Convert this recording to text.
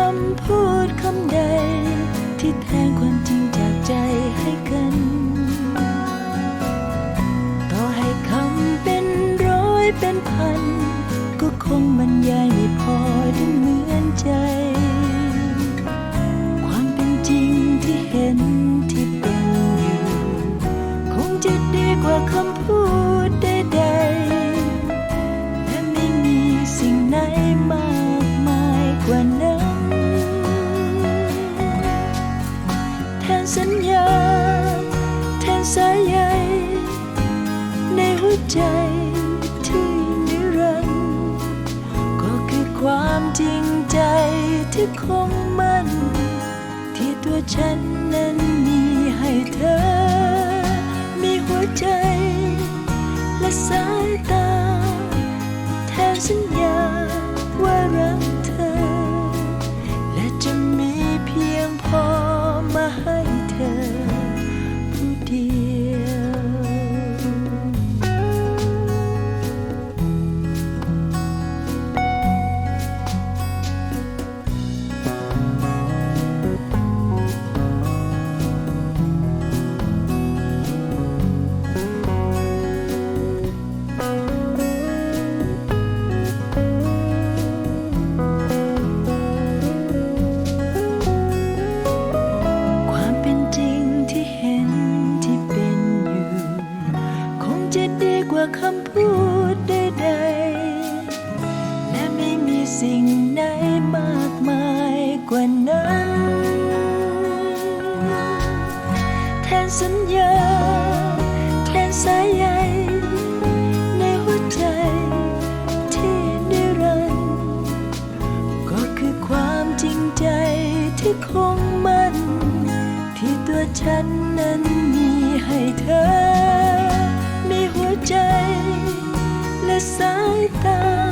คำพูดคำใด ที่แทนความจริงจากใจให้กัน ต่อให้คำเป็นร้อยเป็นพัน ก็คงบรรยายไม่พอได้เหมือนใจ ความเป็นจริงที่เห็นที่เป็นอยู่ คงจะดีกว่าคำพูด สายใยในหัวใจที่นิรันดร์ก็คือความจริงใจที่คงมั่น ที่ตัวฉันนั้นมีให้เธอ นสัญญา แทนสายใยในหัวใจที่นิรันดร์ก็คือความจริงใจที่คงมั่น ที่ตัวฉันนั้นมีให้เธอ มีหัวใจและสายตา